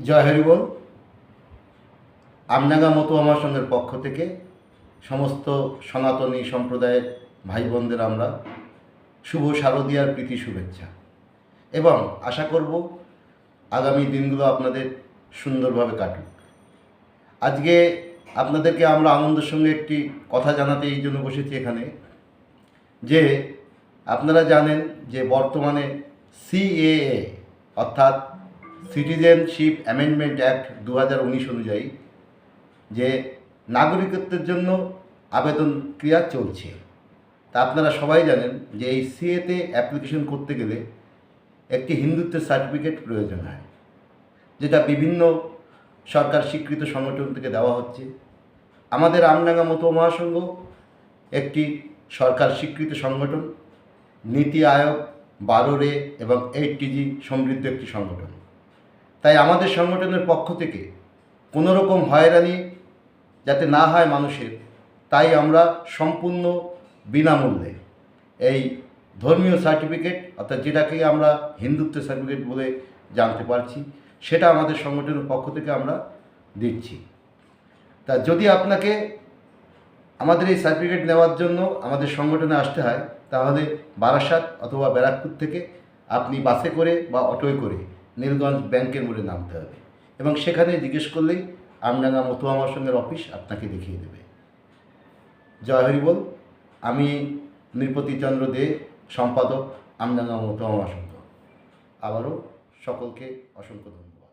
জয় হরি বল। আমডাঙ্গা মতো আমার সঙ্গের পক্ষ থেকে সমস্ত সনাতনী সম্প্রদায়ের ভাই বোনদের আমরা শুভ শারদীয়ার প্রীতি শুভেচ্ছা। এবং আশা করব আগামী দিনগুলো আপনাদের সুন্দরভাবে কাটুক। আজকে আপনাদেরকে আমরা আনন্দের সঙ্গে একটি কথা জানাতে এই জন্য বসেছি এখানে, যে আপনারা জানেন যে বর্তমানে সিএএ, অর্থাৎ সিটিজেনশিপ অ্যামেন্ডমেন্ট অ্যাক্ট দু হাজার উনিশ অনুযায়ী যে নাগরিকত্বের জন্য আবেদন ক্রিয়া চলছে। তা আপনারা সবাই জানেন যে এই সিএতে অ্যাপ্লিকেশন করতে গেলে একটি হিন্দুত্বের সার্টিফিকেট প্রয়োজন হয়, যেটা বিভিন্ন সরকার স্বীকৃত সংগঠন থেকে দেওয়া হচ্ছে। আমাদের আমডাঙ্গা মতো মহাসংঘ একটি সরকার স্বীকৃত সংগঠন, নীতি আয়োগ, বারো রে এবং এইট টিজি সমৃদ্ধ একটি সংগঠন। তাই আমাদের সংগঠনের পক্ষ থেকে কোনো রকম হয়রানি যাতে না হয় মানুষের, তাই আমরা সম্পূর্ণ বিনামূল্যে এই ধর্মীয় সার্টিফিকেট, অর্থাৎ যেটাকে আমরা হিন্দুত্ব সার্টিফিকেট বলে জানতে পারছি, সেটা আমাদের সংগঠনের পক্ষ থেকে আমরা দিচ্ছি। তা যদি আপনাকে আমাদের এই সার্টিফিকেট নেওয়ার জন্য আমাদের সংগঠনে আসতে হয়, তাহলে বারাসাত অথবা ব্যারাকপুর থেকে আপনি বাসে করে বা অটোয় করে নীলগঞ্জ ব্যাংকের মোড়ে নামতে হবে। এবং সেখানে জিজ্ঞেস করলেই আমডাঙ্গা মতুয়া মহাসংঘের অফিস আপনাকে দেখিয়ে দেবে। জয় হরি বল, আমি নৃপতিচন্দ্র দে, সম্পাদক আমডাঙ্গা মতুয়া মহাসংঘ আবারও সকলকে অসংখ্য ধন্যবাদ।